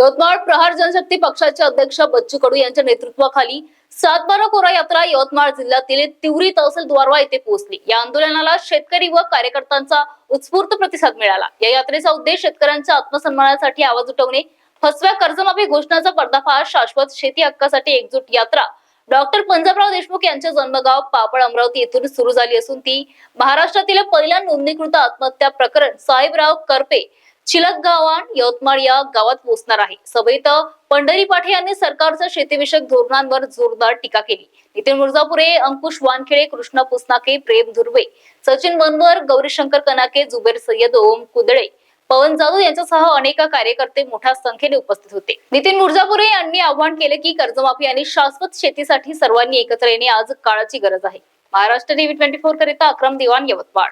यवतमाळ प्रहार जनशक्ती पक्षाचे अध्यक्ष बच्चू कडू यांच्या नेतृत्वाखाली सातबारा कोरा यात्रा यवतमाळ जिल्ह्यातील तिवरी तहसील द्वारवा येथे पोहोचली. या आंदोलनाला शेतकरी व कार्यकर्त्यांचा उत्स्फूर्त प्रतिसाद मिळाला. या यात्रेचा उद्देश शेतकऱ्यांच्या आत्मसन्मानासाठी आवाज उठवणे फसव्या कर्जमाफी घोषणाचा पर्दाफाश शाश्वत शेती हक्कासाठी एकजूट यात्रा. डॉक्टर पंजाबराव देशमुख यांचे जन्मगाव पापड अमरावती येथून सुरू झाली असून ती महाराष्ट्रातील पहिल्या नोंदणीकृत आत्महत्या प्रकरण साहेबराव करपे चिलक गावान यवतमाळ या गावात पोहोचणार आहे. सभेत पंढरी पाठे यांनी सरकारच्या शेतीविषयक धोरणांवर जोरदार टीका केली. नितीन मुर्जापुरे अंकुश वानखेडे कृष्णा पुसनाके प्रेम धुर्वे सचिन मनवर गौरीशंकर कनाके जुबेर सय्यद ओम कुदळे पवन जाधव यांच्यासह अनेक कार्यकर्ते मोठ्या संख्येने उपस्थित होते. नितीन मुर्जापुरे यांनी आव्हान केले की कर्जमाफी आणि शाश्वत शेतीसाठी सर्वांनी एकत्र येणे आज काळाची गरज आहे. महाराष्ट्र टीव्ही ट्वेंटी फोर करिता अक्रम दिवाण यवतमाळ.